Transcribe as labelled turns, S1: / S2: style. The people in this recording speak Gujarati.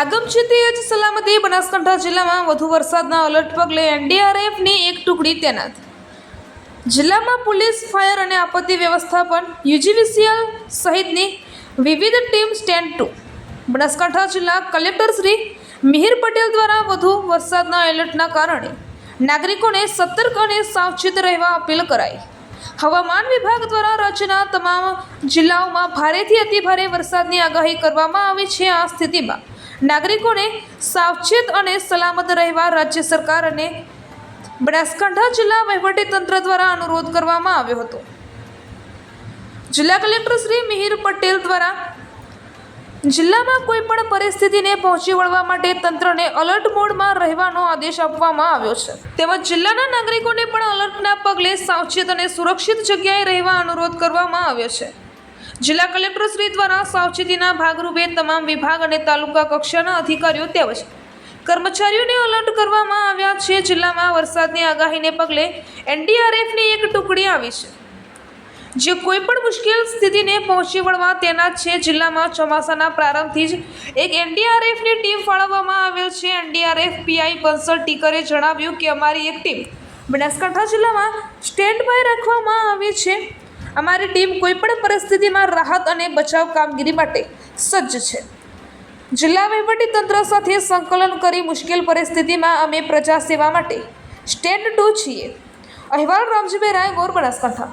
S1: આગમચેતી જ સલામતી બનાસકાંઠા જિલ્લામાં વધુ વરસાદના અલર્ટ પગલે એનડીઆરએફની એક ટુકડી તૈનાત. જિલ્લામાં પોલીસ, ફાયર અને આપત્તિ વ્યવસ્થાપન, યુજીવીસીએલ સહિતની વિવિધ ટીમ સ્ટેન્ડ ટુ. બનાસકાંઠા જિલ્લા કલેક્ટર શ્રી મિહિર પટેલ દ્વારા વધુ વરસાદના એલર્ટના કારણે નાગરિકોને સતર્ક અને સાવચેત રહેવા અપીલ કરાઈ. હવામાન વિભાગ દ્વારા રાજ્યના તમામ જિલ્લાઓમાં ભારેથી અતિભારે વરસાદની આગાહી કરવામાં આવી છે આ સ્થિતિમાં. નાગરિકોને સાવચેત અને સલામત રહેવા રાજ્ય સરકાર અને બનાસકાંઠા જિલ્લા વહીવટીતંત્ર દ્વારા અનુરોધ કરવામાં આવ્યો હતો. જિલ્લા કલેક્ટર શ્રી મિહિર પટેલ દ્વારા જિલ્લામાં કોઈ પણ પરિસ્થિતિને પહોંચી વળવા માટે તંત્રને અલર્ટ મોડમાં રહેવાનો આદેશ આપવામાં આવ્યો છે. તેમજ જિલ્લાના નાગરિકોને પણ અલર્ટના પગલે સાવચેત અને સુરક્ષિત જગ્યાએ રહેવા અનુરોધ કરવામાં આવ્યો છે. જિલ્લા કલેક્ટર શ્રી દ્વારા સાવચેતીના ભાગરૂપે તમામ વિભાગ અને તાલુકા કક્ષાના અધિકારીઓ તેમજ કર્મચારીઓને અલર્ટ કરવામાં આવ્યા છે. જિલ્લામાં વરસાદની આગાહીને પગલે એનડીઆરએફની એક ટુકડી આવી છે. જે કોઈ પણ મુશ્કેલ સ્થિતિને પહોંચી વળવા તેના છે. જિલ્લામાં ચોમાસાના પ્રારંભથી જ એક એનડીઆરએફની ટીમ ફાળવવામાં આવેલ છે. એનડીઆરએફ પીઆઈ બંસલ ટીકરે જણાવ્યું કે અમારી એક ટીમ બનાસકાંઠા જિલ્લામાં સ્ટેન્ડ બાય રાખવામાં આવી છે. અમારી ટીમ કોઈપણ પરિસ્થિતિમાં રાહત અને બચાવ કામગીરી માટે સજ્જ છે. જિલ્લા તંત્ર સાથે સંકલન કરી મુશ્કેલ પરિસ્થિતિમાં અમે પ્રજા સેવા માટે સ્ટેન્ડ ટુ છીએ. અહેવાલ રામજીભાઈ રાય ગોર બનાસકાંઠા.